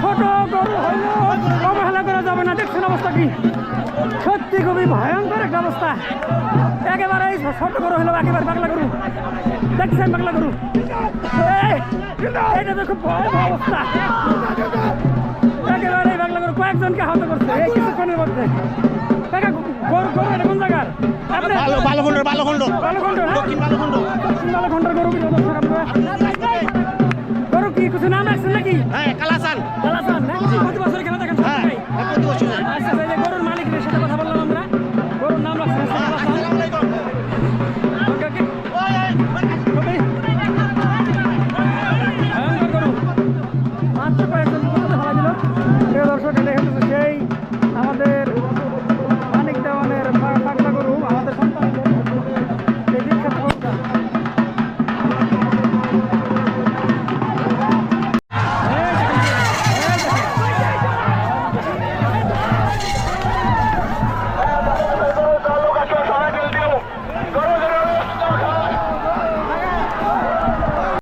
ছোট গরু হইলেও অবহেলা করা যাবে না দেখছেন অবস্থা কি সত্যি খুবই ভয়ঙ্কর একটা অবস্থা একেবারে ছোট গরু হলো একেবারে পাগলা গরু দেখছেন পাগলা গরু এটা তো খুব ভয়াবহ অবস্থা একেবারে পাগলা গরু কয়েকজনকে আহত করছে এই কিছুক্ষণের মধ্যে গরু গরু এটা কোন জায়গার বালুখণ্ড বালুখণ্ড বালুখণ্ড দক্ষিণ বালুখণ্ড গরু কি কিছু নাম রাখছেন নাকি? হ্যাঁ কালাসান। কালাসান বছর